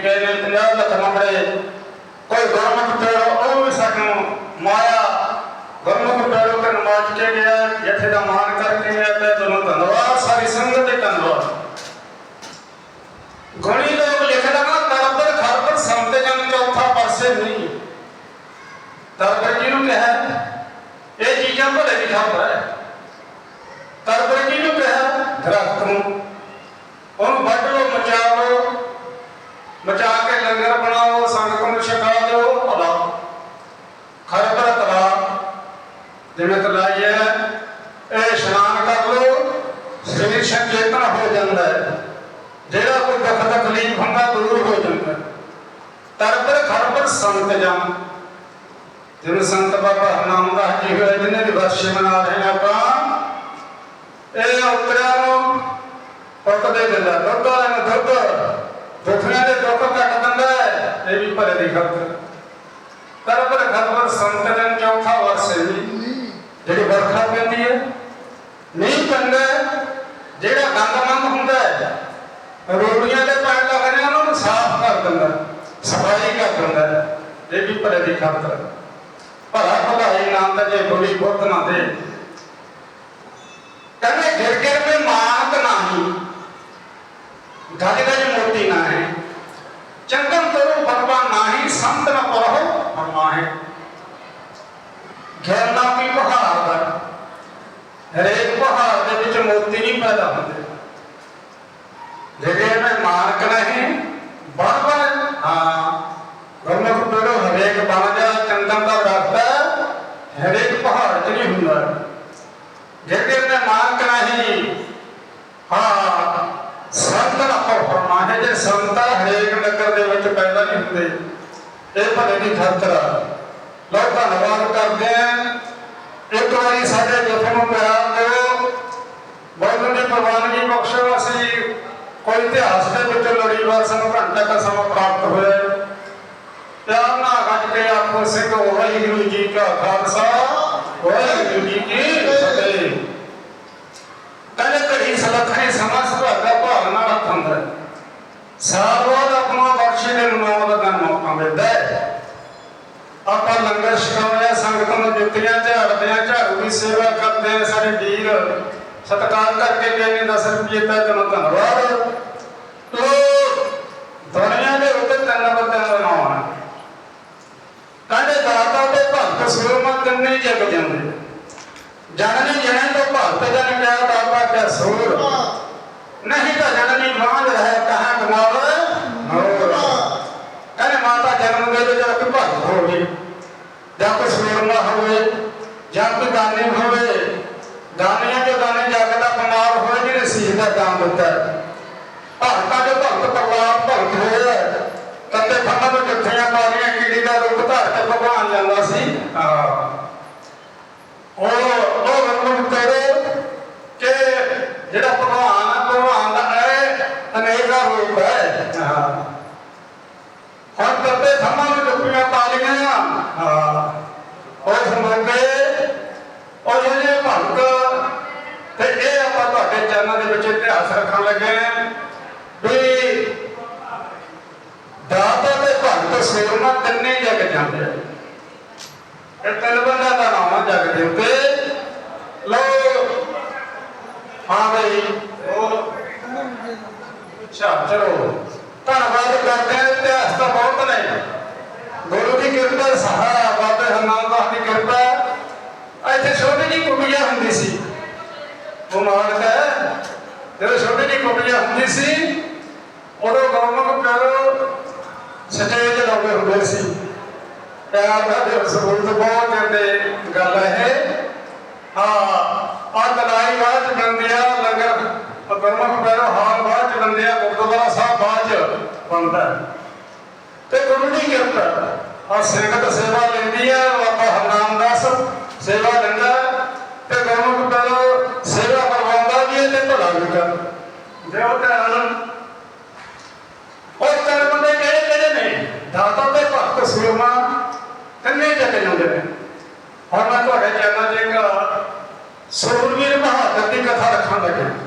ਕੇ ਗਏ 50 ਲੱਖ ਨੰਬਰੇ ਕੋਈ ਗੁਰਮੁਖ ਪੇੜੋ ਉਹ ਵੀ ਸਾਨੂੰ ਮਾਇਆ। ਗੁਰਮੁਖ ਪੇੜੋ ਤੇ ਨਮਾਜ਼ ਕੇ ਗਿਆ ਜਿੱਥੇ ਦਾ ਮਾਨ ਕਰਕੇ ਗਿਆ ਤੇ ਤੁਹਾਨੂੰ ਧੰਨਵਾਦ, ਸਾਰੀ ਸੰਗਤ ਦੇ ਧੰਨਵਾਦ। ਘਣੀ ਲੋਕ ਲਿਖਦਾ ਨਾ ਤਰਬਰ, ਖਰਬਰ, ਸੰਤ ਜਨ ਚੌਥਾ ਪਾਸੇ ਨਹੀਂ। ਤਰਬਰ ਜਿਹਨੂੰ ਕਿਹਾ? ਇਹ ਚੀਜ਼ਾਂ ਭਲੇ ਦੀ ਖਬਰ ਹੈ। ਤਰਬਰ ਜਿਹਨੂੰ ਕਿਹਾ? ਦਰਖਤ ਨੂੰ। ਉਹਨੂੰ ਵੱਢ ਲੋ ਮਚਾ ਮਚਾ ਕੇ ਲੰਗਰ ਬਣਾਓ ਸੰਗਤ ਨੂੰ ਛਕਾ ਦਿਓ, ਭਲਾ। ਖਰਬਰ ਤਲਾ ਜਿਵੇਂ ਤਲਾਈ ਹੈ, ਇਹ ਇਸ਼ਨਾਨ ਕਰ ਲਓ, ਸਰੀਰ ਸੰਚੇਤਨ ਹੋ ਜਾਂਦਾ ਹੈ। ਜਿਹੜਾ ਕੋਈ ਦੁੱਖ ਤਕਲੀਫ ਹੁੰਦਾ, ਦੂਰ ਹੋ ਜਾਂਦਾ ਤਰਬਰ ਖਰਬਰ ਸੰਤ ਜਨ। ਜਿਵੇਂ ਸੰਤ ਬਾਬਾ ਹਰਨਾਮਦਾਸ ਜੀ ਹੋਏ ਜਿਨ੍ਹਾਂ ਦੀ ਵਰਸ਼ੇ ਮਨਾ ਰਹੇ ਹਾਂ ਆਪਾਂ, ਇਹ ਉਤਰਿਆ ਨੂੰ ਪੁੱਤ ਦੇ ਦਿੰਦਾ, ਦੁੱਧ ਵਾਲੇ ਨੂੰ ਦੁੱਧ। ਦੁੱਖਾਂ ਦੇ ਦੁੱਖ ਕੱਟ ਦਿੰਦਾ ਹੈ ਇਹ ਵੀ ਭਲੇ ਦੀ ਖਬਰ ਤਰਬਰ ਖਰਬਰ ਸੰਤ ਚੌਥਾ ਵਰਸੇ ਵੀ ਜਿਹੜੀ ਵਰਖਾ ਪੈਂਦੀ ਹੈ, ਨਹੀਂ ਪੈਂਦਾ ਜਿਹੜਾ ਗੰਦਮੰਦ ਹੁੰਦਾ ਹੈ ਰੋੜੀਆਂ ਦੇ ਪੈਰ ਲੱਗਣੇ ਉਹਨਾਂ ਨੂੰ ਸਾਫ਼ ਕਰ ਦਿੰਦਾ ਸਫ਼ਾਈ ਕਰ ਦਿੰਦਾ ਇਹ ਵੀ ਭਲੇ ਦੀ ਖਾਤਰ ਭਲਾ ਭਲਾਈ ਨਾਮ ਦਾ ਜੇ ਬੋਲੀ ਬੁੱਧ ਨਾ ਦੇ ਕਹਿੰਦੇ ਗਿਰ ਗਿਰ ਮੇ ਮਾਤ ਨਹੀਂ ਗਜ ਗਜ ਮੋਤੀ ਨਾ ਹੈ ਚੰਦਨ ਕਰੋ ਭਗਵਾਨ ਨਾਹੀ ਸੰਤ ਨ ਪਰਹੁ ਫਰਮਾਹੇ ਘੇਰਨਾ ਕੀ ਪਹਾੜ ਦਾ। ਹਰੇਕ ਪਹਾੜ ਦੇ ਵਿੱਚ ਮੋਤੀ ਨਹੀਂ ਪੈਦਾ ਹੁੰਦੇ। ਜਿਹੜੇ ਮੈਂ ਮਾਰਕ ਨਹੀਂ, ਬਣ ਬਣ। ਹਾਂ ਗੁਰਮੁਖ ਪੇੜੋ ਹਰੇਕ ਬਣ ਜਾ, ਚੰਦਨ ਦਾ ਦਰਖਤ ਹਰੇਕ ਪਹਾੜ 'ਚ ਨਹੀਂ ਹੁੰਦਾ। ਜਿਹੜੇ ਮੈਂ ਮਾਰਕ ਨਹੀਂ, ਹਾਂ, ਸੰਤ ਦਾ ਫਰਮਾਨ ਹੈ। ਜੇ ਸੰਤ ਹਰੇਕ ਨਗਰ ਦੇ ਵਿੱਚ ਪੈਦਾ ਨਹੀਂ ਹੁੰਦੇ। ਇਹ ਭਲੇ ਦੀ ਖਾਤਰ ਲੋ ਧੰਨਵਾਦ ਕਰਦੇ ਹਾਂ। ਇੱਕ ਵਾਰੀ ਸਾਡੇ ਜਥੇ ਨੂੰ ਪਿਆਰ ਦਿਓ। ਬੋਲਣ ਦੀ ਪ੍ਰਵਾਨਗੀ ਬਖਸ਼ੋ ਅਸੀਂ ਕੋਈ ਇਤਿਹਾਸ ਦੇ ਵਿੱਚ ਲੜੀਵਾਰ ਸਾਨੂੰ ਘੰਟਾ ਦਾ ਸਮਾਂ ਪ੍ਰਾਪਤ ਹੋਇਆ ਪਿਆਰ ਨਾਲ ਗੱਜ ਕੇ ਆਖੋ ਸਿੰਘ ਵਾਹਿਗੁਰੂ ਜੀ ਕਾ ਖਾਲਸਾ, ਵਾਹਿਗੁਰੂ ਜੀ ਕੀ ਫਤਿਹ। ਕਹਿੰਦੇ ਘੜੀ ਸਲਖਣੇ ਸਮਾਂ ਸੁਭਾਗਾ ਭਾਵ ਨਾਲ ਹੱਥ ਹੁੰਦਾ ਹੈ। ਸਾਲ ਬਾਅਦ ਆਪਣਾ ਬਖਸ਼ੇ ਦੇ ਨਾਮ ਦਾ ਦਿਨ ਮੌਕਾ ਮਿਲਦਾ ਹੈ ਆਪਾਂ ਲੰਗਰ ਛਕਾਉਂਦੇ ਹਾਂ ਸੰਗਤ ਨੂੰ ਜੁੱਤੀਆਂ ਝਾੜਦੇ ਝਾੜੂ ਦੀ ਸੇਵਾ ਕਰਦੇ ਹਾਂ ਸਾਡੇ ਵੀਰ। ਸਤਿਕਾਰ ਕਰਕੇ ਕਹਿੰਦੇ 10 ਰੁਪਏ ਤੱਕ ਨੂੰ ਧੰਨਵਾਦ ਤੋ ਦੁਨੀਆ ਦੇ ਉੱਤੇ ਤਿੰਨ ਬੰਦਿਆਂ ਦਾ ਨਾਮ ਹੈ ਕਹਿੰਦੇ ਦਾਤਾ ਤੇ ਭਗਤ ਸੂਰਮਾ ਤਿੰਨੇ ਜਗ ਜਾਂਦੇ। ਜਨਨੀ ਜਨਨ ਤੋਂ ਭਗਤ ਜਨ ਕਿਆ ਦਾਤਾ ਕਿਆ ਸੂਰ? ਨਹੀਂ ਤਾਂ ਜਨਨੀ ਮਾਂਝ ਰਹਿ ਕਹਾਂ ਕਮਾਲ ਹੋਰ ਕਹਿੰਦੇ ਮਾਤਾ ਜਨਮ ਦੇ ਵਿੱਚ ਕੋਈ ਭਗਤ ਹੋਵੇ ਜਾਂ ਕੋਈ ਜਾਂ ਕੋਈ ਹੋਵੇ ਦਾਨੀਆਂ ਜੋ ਦਾਨੇ ਜਗ ਦਾ ਕਮਾਲ ਹੋਵੇ ਜਿਹਨੇ ਸੀਖ ਦਾ ਦਾਨ ਦਿੱਤਾ ਭਗਤਾਂ ਦੇ ਭਗਤ ਪਰਿਵਾਰ ਭਗਤ ਹੋਇਆ ਕੰਦੇ ਫੰਨਾਂ ਤੋਂ ਜੱਥੀਆਂ ਪਾਲੀਆਂ ਕੀੜੀ ਦਾ ਰੂਪ ਧਾਰ ਕੇ ਭਗਵਾਨ ਜਾਂਦਾ ਸੀ। ਹਾਂ। ਉਹ ਉਹ ਗੁਰਮੁਖ ਕਰੋ ਕਿ ਜਿਹੜਾ ਭਗਵਾਨ ਭਗਵਾਨ ਦਾ ਹੈ ਅਨੇਕਾਂ ਰੂਪ ਹੈ ਹੁਣ ਤੱਤੇ ਥੰਮਾਂ ਨੂੰ ਜੁੱਤੀਆਂ ਪਾ ਲਈਆਂ ਹਾਂ ਉਸ ਮੌਕੇ ਉਹ ਜਿਹੜੇ ਭਗਤ ਤੇ ਇਹ ਆਪਾਂ ਤੁਹਾਡੇ ਚੈਨਲ ਦੇ ਵਿੱਚ ਰੱਖਣ ਲੱਗੇ ਹਾਂ ਵੀ ਦਾਤਾ ਤੇ ਭਗਤ ਸੇਵਨਾ ਤਿੰਨੇ ਜਗ ਜਾਂਦੇ ਇਹ ਤਿੰਨ ਬੰਦਿਆਂ ਦਾ ਨਾਮ ਆ ਜਗ ਦੇ ਉੱਤੇ। ਲੋ ਹਾਂ ਬਈ। ਉਹ ਅੱਛਾ, ਚਲੋ। ਧੰਨਵਾਦ ਕਰਦੇ ਹਾਂ ਇਤਿਹਾਸ ਤਾਂ ਬਹੁਤ ਨੇ ਗੁਰੂ ਦੀ ਕਿਰਪਾ ਸਹਾਰਾ ਬਾਬੇ ਹਰਨਾਮ ਦਾਸ ਦੀ ਕਿਰਪਾ ਇੱਥੇ ਛੋਟੀ ਜਿਹੀ ਕੁੜੀਆ ਹੁੰਦੀ ਸੀ ਉਹ ਮਾਲਕ ਹੈ ਜਦੋਂ ਛੋਟੀ ਜਿਹੀ ਹੁੰਦੀ ਸੀ। ਉਦੋਂ ਗੌਰਮਕ ਪਿਆਰੋ ਸਟੇਜ ਲਾਉਂਦੇ ਹੁੰਦੇ ਸੀ। ਪਿਆਰ ਦਾ ਦਿਵਸ ਹੋਣ ਬਹੁਤ ਕਹਿੰਦੇ ਗੱਲ ਹੈ ਹਾਂ ਆ ਤਲਾਈ ਬਾਅਦ ਬੰਦਿਆ ਲੰਗਰ ਗੁਰਮੁਖ ਪਿਆਰੋ ਹਾਲ ਬਾਅਦ ਬੰਦਿਆ ਗੁਰਦੁਆਰਾ ਸਾਹਿਬ ਬਾਅਦ ਚ ਬਣਦਾ ਤੇ ਗੁਰੂ ਦੀ ਕਿਰਪਾ ਆ ਸੰਗਤ ਸੇਵਾ ਲੈਂਦੀ ਹੈ ਬਾਬਾ ਹਰਨਾਮ ਦਾਸ ਸੇਵਾ ਲੈਂਦਾ ਤੇ ਗੁਰੂ ਪਿਆਰੋ ਸੇਵਾ ਕਰਵਾਉਂਦਾ ਵੀ ਹੈ ਤੇ ਭਲਾ ਵੀ ਕਰ ਦੇਵ ਤੇ ਆਨੰਦ ਉਹ ਚਾਰ ਬੰਦੇ ਕਿਹੜੇ ਕਿਹੜੇ ਨੇ? ਦਾਤਾ ਤੇ ਭਗਤ ਸੇਵਾ ਤਿੰਨੇ ਜੱਟ ਜਾਂਦੇ ਨੇ। ਹੁਣ ਮੈਂ ਤੁਹਾਡੇ ਚੈਨਲ 'ਤੇ ਇੱਕ ਸੂਰਵੀਰ ਬਹਾਦਰ ਦੀ ਕਥਾ ਰੱਖਣ ਲੱਗਾ ਆਖਾ